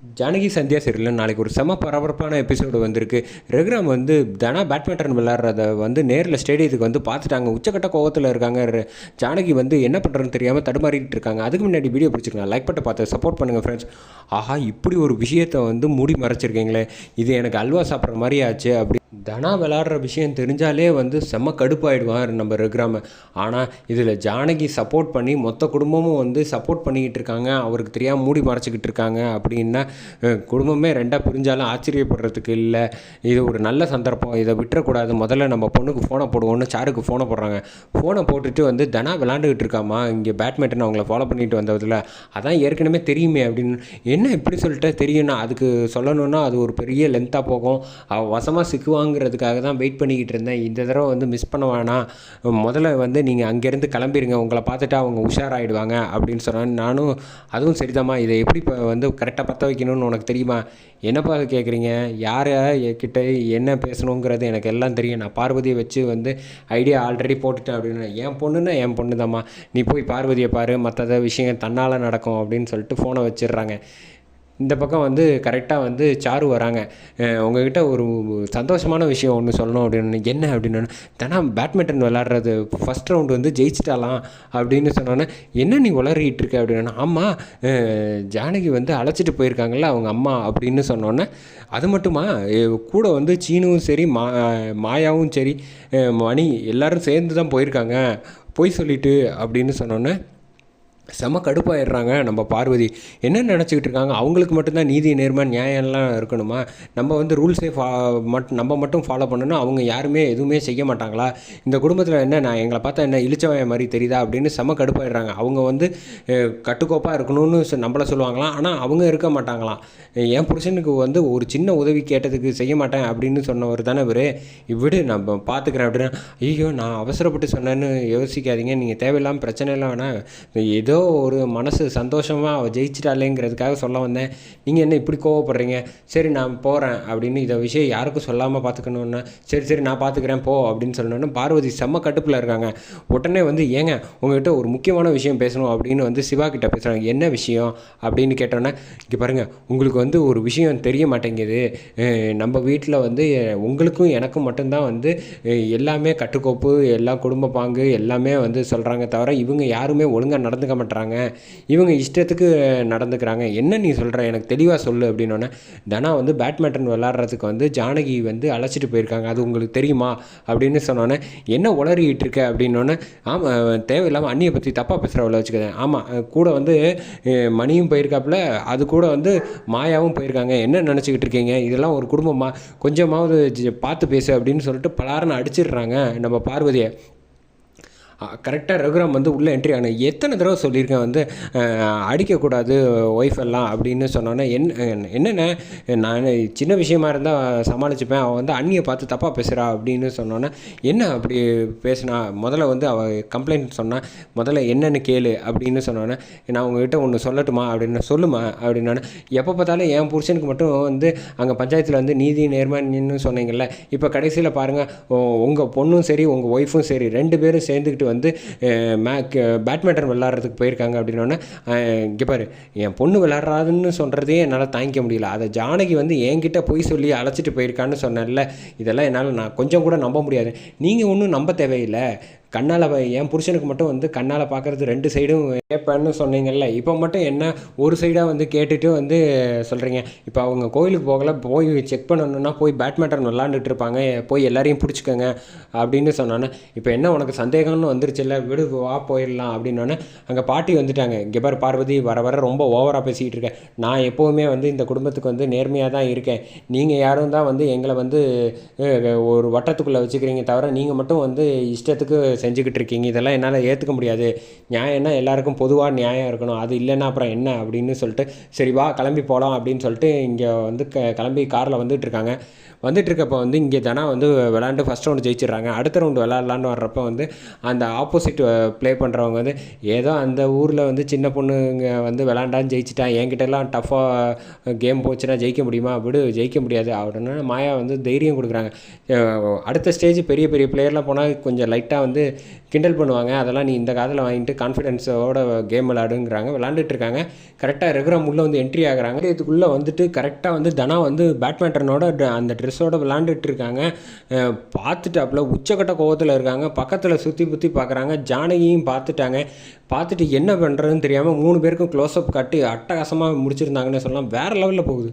ஜானகி சந்தியா சரியில்லை நாளைக்கு ஒரு செம பரபரப்பான எபிசோடு வந்திருக்கு. ரகுராம் வந்து தனா பேட்மிண்டன் விளாட்றத வந்து நேரில் ஸ்டேடியத்துக்கு வந்து பார்த்துட்டாங்க. உச்சக்கட்ட கோவத்தில் இருக்காங்க. ர- ஜானகி வந்து என்ன பண்ணுறதுன்னு தெரியாமல் தடுமாறிட்டு இருக்காங்க. அதுக்கு முன்னாடி வீடியோ பிடிச்சிருக்காங்க லைக் பட்டு பார்த்து சப்போர்ட் பண்ணுங்கள் ஃப்ரெண்ட்ஸ் ஆஹா இப்படி ஒரு விஷயத்தை வந்து மூடி மறைச்சிருக்கீங்களே. இது எனக்கு அல்வா சாப்பிட்ற மாதிரி ஆச்சு. அப்படி தனா விளாட்ற விஷயம் தெரிஞ்சாலே வந்து செம்ம கடுப்பாயிடுவான் நம்ம ரகுராம. ஆனால் இதில் ஜானகி சப்போர்ட் பண்ணி மொத்த குடும்பமும் வந்து சப்போர்ட் பண்ணிக்கிட்டு இருக்காங்க. அவருக்கு தெரியாமல் மூடி மறைச்சிக்கிட்டு இருக்காங்க அப்படின்னா குடும்பமே ரெண்டாக பிரிஞ்சாலும் ஆச்சரியப்படுறதுக்கு இல்லை. இது ஒரு நல்ல சந்தர்ப்பம். இதை விட்டுறக்கூடாது. முதல்ல நம்ம பொண்ணுக்கு ஃபோனை போடுவோம்னு சாருக்கு ஃபோனை போடுறாங்க. ஃபோனை போட்டுட்டு வந்து தனா விளாண்டுக்கிட்டு இருக்காமா இங்கே பேட்மிண்டன் அவங்கள ஃபாலோ பண்ணிட்டு வந்ததில். அதான் ஏற்கனவே தெரியுமே அப்படின்னு. என்ன இப்படி சொல்லிட்டு தெரியும்னா அதுக்கு சொல்லணுன்னா அது ஒரு பெரிய லென்த்தாக போகும். அவள் வசமாக சிக்குவாங்கிறதுக்காக தான் வெயிட் பண்ணிக்கிட்டு இருந்தேன். இந்த தடவை வந்து மிஸ் பண்ண வேணாம். முதல்ல வந்து நீங்கள் அங்கேருந்து கிளம்பிடுங்க உங்களை பார்த்துட்டு அவங்க உஷாராயிடுவாங்க அப்படின்னு சொன்னாங்க நானும் அதுவும் சரிதாம்மா. இதை எப்படி இப்போ வந்து கரெக்டாக பற்ற வைக்கணும்னு உனக்கு தெரியுமா? என்னப்பா கேட்குறீங்க யார் கிட்ட என்ன பேசணுங்கிறது எனக்கு எல்லாம் தெரியும். நான் பார்வதியை வச்சு வந்து ஐடியா ஆல்ரெடி போட்டுட்டேன் அப்படின்னு. என் பொண்ணுன்னா என் பொண்ணு தாம்மா நீ போய் பார்வதியை பாரு. மற்றத விஷயம் தன்னால் நடக்கும் அப்படின்னு சொல்லிட்டு ஃபோனை வச்சிடுறாங்க. இந்த பக்கம் வந்து கரெக்டாக வந்து சாரு வராங்க. உங்ககிட்ட ஒரு சந்தோஷமான விஷயம் ஒன்று சொல்லணும் அப்படின்னு என்ன அப்படின்னு தானே பேட்மிண்டன் விளாட்றது ஃபஸ்ட் ரவுண்டு வந்து ஜெயிச்சிட்டாலாம் அப்படின்னு சொன்னோன்னே என்ன நீ உளறிட்டு இருக்க அப்படின்னு ஆமாம் ஜானகி வந்து அழைச்சிட்டு போயிருக்காங்கல்ல அவங்க அம்மா அப்படின்னு சொன்னோன்னே அது மட்டுமா? கூட வந்து சீனுவும் சரி மா மாயாவும் சரி மணி எல்லோரும் சேர்ந்து தான் போயிருக்காங்க பொய் சொல்லிட்டு அப்படின்னு சொன்னோன்னே செம கடுப்பாயிடுறாங்க நம்ம பார்வதி. என்ன நினச்சிக்கிட்டு இருக்காங்க? அவங்களுக்கு மட்டும்தான் நீதி நேர்மை நியாயம்லாம் இருக்கணுமா? நம்ம வந்து ரூல்ஸே ஃபா மட் நம்ம மட்டும் ஃபாலோ பண்ணணும் அவங்க யாருமே எதுவுமே செய்ய மாட்டாங்களா? இந்த குடும்பத்தில் என்ன நான் எங்களை பார்த்தா என்ன இழிச்சவன் மாதிரி தெரியுதா? அப்படின்னு செம கடுப்பாயிடுறாங்க. அவங்க வந்து கட்டுக்கோப்பாக இருக்கணும்னு சொ- நம்மள சொல்லுவாங்களாம். ஆனால் அவங்க இருக்க மாட்டாங்களாம். என் புருஷனுக்கு வந்து ஒரு சின்ன உதவி கேட்டதுக்கு செய்ய மாட்டேன் அப்படின்னு சொன்னவர் தானே இவர். விடு நம்ம பார்த்துக்கிறேன் அப்படின்னா ஐயோ நான் அவசரப்பட்டு சொன்னேன்னு யோசிக்காதீங்க. நீங்கள் தேவையில்லாமல் பிரச்சனை எல்லாம் வேணாம். ஏதோ ஒரு மனசு சந்தோஷமாக அவள் ஜெயிச்சிட்டாளேங்கிறதுக்காக சொல்ல வந்தேன். நீங்கள் என்ன இப்படி கோவப்படுறீங்க? சரி நான் போகிறேன் அப்படின்னு இதை விஷயம் யாருக்கும் சொல்லாமல் பார்த்துக்கணுன்னா சரி சரி நான் பார்த்துக்கிறேன் போ அப்படின்னு சொன்னோன்னே பார்வதி செம்ம கட்டுப்பில் இருக்காங்க. உடனே வந்து ஏங்க உங்ககிட்ட ஒரு முக்கியமான விஷயம் பேசணும் அப்படின்னு வந்து சிவா கிட்ட பேசுகிறாங்க என்ன விஷயம்? அப்படின்னு கேட்டோன்னே இங்கே பாருங்கள் உங்களுக்கு வந்து ஒரு விஷயம் தெரிய மாட்டேங்குது. நம்ம வீட்டில் வந்து உங்களுக்கும் எனக்கும் மட்டும்தான் வந்து எல்லாமே கட்டுக்கோப்பு எல்லா குடும்ப பாங்கு எல்லாமே வந்து சொல்கிறாங்க தவிர இவங்க யாருமே ஒழுங்காக நடந்துக்க மாட்டாங்க பண்ணுறாங்க இவங்க இஷ்டத்துக்கு நடந்துக்கிறாங்க. என்ன நீ சொல்கிற எனக்கு தெளிவாக சொல்லு அப்படின்னோடனே தனா வந்து பேட்மிண்டன் விளாட்றதுக்கு வந்து ஜானகி வந்து அழைச்சிட்டு போயிருக்காங்க. அது உங்களுக்கு தெரியுமா? அப்படின்னு சொன்னோன்னே என்ன உளறிட்டு இருக்க? அப்படின்னோடனே ஆமாம் தேவையில்லாமல் அண்ணியை பற்றி தப்பாக பேசுகிறவள வச்சுக்கிறேன் ஆமாம் கூட வந்து மணியும் போயிருக்காப்புல அது கூட வந்து மாயாவும் போயிருக்காங்க. என்ன நினச்சிக்கிட்டு இருக்கீங்க? இதெல்லாம் ஒரு குடும்பமாக கொஞ்சமாவது பார்த்து பேசு அப்படின்னு சொல்லிட்டு பலாரனை அடிச்சிடுறாங்க நம்ம பார்வதியை. கரெக்டாக ரகுராம் வந்து உள்ளே என்ட்ரி ஆனால் எத்தனை தடவை சொல்லியிருக்கேன் வந்து அடிக்கக்கூடாது ஒய்ஃப் எல்லாம் அப்படின்னு சொன்னோன்னே என்ன என்னென்ன நான் சின்ன விஷயமா இருந்தால் சமாளிச்சுப்பேன் அவள் வந்து அண்ணியை பார்த்து தப்பாக பேசுகிறா அப்படின்னு சொன்னோன்னே என்ன அப்படி பேசினா முதல்ல வந்து அவள் கம்ப்ளைண்ட் சொன்னால் முதல்ல என்னென்னு கேளு அப்படின்னு சொன்னோன்னே நான் உங்ககிட்ட ஒன்று சொல்லட்டுமா அப்படின்னு சொல்லுமா அப்படின்னோடனே எப்போ பார்த்தாலும் என் புருஷனுக்கு மட்டும் வந்து அங்கே பஞ்சாயத்தில் வந்து நீதி நேர்மைன்னு சொன்னீங்கல்ல இப்போ கடைசியில் பாருங்கள் உங்கள் பொண்ணும் சரி உங்கள் ஒய்ஃபும் சரி ரெண்டு பேரும் சேர்ந்துக்கிட்டு வந்து மேக் மே- பேட்மிண்டன் விளாட்றதுக்கு போயிருக்காங்க அப்படின்னோடனே இங்கே பாரு என் பொண்ணு விளாட்றாதுன்னு சொல்கிறதே என்னால் தாங்கிக்க முடியல. அதை ஜானகி வந்து என்கிட்ட போய் சொல்லி அழைச்சிட்டு போயிருக்கான்னு சொன்னேன்ல இதெல்லாம் என்னால் நான் கொஞ்சம் கூட நம்ப முடியாது. நீங்கள் ஒன்றும் நம்ப தேவையில்லை. கண்ணால் என் புருஷனுக்கு மட்டும் வந்து கண்ணால் பார்க்குறது ரெண்டு சைடும் கேட்பேன்னு சொன்னீங்கல்ல இப்போ மட்டும் என்ன ஒரு சைடாக வந்து கேட்டுட்டு வந்து சொல்கிறீங்க இப்போ அவங்க கோயிலுக்கு போகல போய் செக் பண்ணணும்னா போய் பேட்மிண்டன் விளாண்டுட்டு இருப்பாங்க போய் எல்லாரையும் பிடிச்சிக்கோங்க அப்படின்னு சொன்னோன்னே இப்போ என்ன உனக்கு சந்தேகம்னு வந்துருச்சுல்ல? விடு வா போயிடலாம் அப்படின்னோடனே அங்கே பாட்டி வந்துட்டாங்க. இங்கே பார்வதி வர வர ரொம்ப ஓவராக பேசிக்கிட்டு இருக்கேன். நான் எப்போவுமே வந்து இந்த குடும்பத்துக்கு வந்து நேர்மையாக தான் இருக்கேன். நீங்கள் யாரும் தான் வந்து எங்களை வந்து ஒரு வட்டத்துக்குள்ளே வச்சுக்கிறீங்க தவிர நீங்கள் மட்டும் வந்து இஷ்டத்துக்கு செஞ்சுக்கிட்டு இருக்கீங்க இதெல்லாம் என்னால் ஏற்றுக்க முடியாது. நியாயம்னா எல்லாருக்கும் பொதுவாக நியாயம் இருக்கணும். அது இல்லைன்னா அப்புறம் என்ன அப்படின்னு சொல்லிட்டு சரி வா கிளம்பி போகலாம் அப்படின்னு சொல்லிட்டு இங்கே வந்து க கிளம்பி காரில் வந்துட்டு இருக்காங்க வந்துட்டு இருக்கப்போ வந்து இங்கே தனா வந்து விளாண்டு ஃபஸ்ட் ரவுண்டு ஜெயிச்சிடுறாங்க. அடுத்த ரவுண்டு விளாட்லான்னு வர்றப்போ வந்து அந்த ஆப்போசிட் ப்ளே பண்ணுறவங்க வந்து ஏதோ அந்த ஊரில் வந்து சின்ன பொண்ணுங்க வந்து விளாண்டான்னு ஜெயிச்சிட்டான். என்கிட்டலாம் டஃப்பாக கேம் போச்சுன்னா ஜெயிக்க முடியுமா? விடு ஜெயிக்க முடியாது. உடனே மாயா வந்து தைரியம் கொடுக்குறாங்க. அடுத்த ஸ்டேஜ் பெரிய பெரிய பிளேயர்லாம் போனால் கொஞ்சம் லைட்டாக வந்து கிண்டல் பண்ணுவாங்க. அதெல்லாம் நீ இந்த காதில் வாங்கிட்டு கான்ஃபிடென்ஸோட கேம் விளாடுங்கிறாங்க விளாண்டுட்டு இருக்காங்க கரெக்டாக ரெகுரம் உள்ளே வந்து என்ட்ரி ஆகுறாங்க. இதுக்குள்ளே வந்துட்டு கரெக்டாக வந்து தனா வந்து பேட்மிண்டனோட அந்த ட்ரெஸ்ஸோட விளாண்டுட்டு இருக்காங்க பார்த்துட்டாப்புல. உச்சக்கட்ட கோவத்தில் இருக்காங்க. பக்கத்தில் சுற்றி புற்றி பார்க்குறாங்க ஜானகியும் பார்த்துட்டாங்க. பார்த்துட்டு என்ன பண்ணுறதுன்னு தெரியாமல் மூணு பேருக்கும் க்ளோஸ்அப் காட்டி அட்டகாசமாக முடிச்சிருந்தாங்கன்னு சொல்லலாம். வேறு லெவலில் போகுது.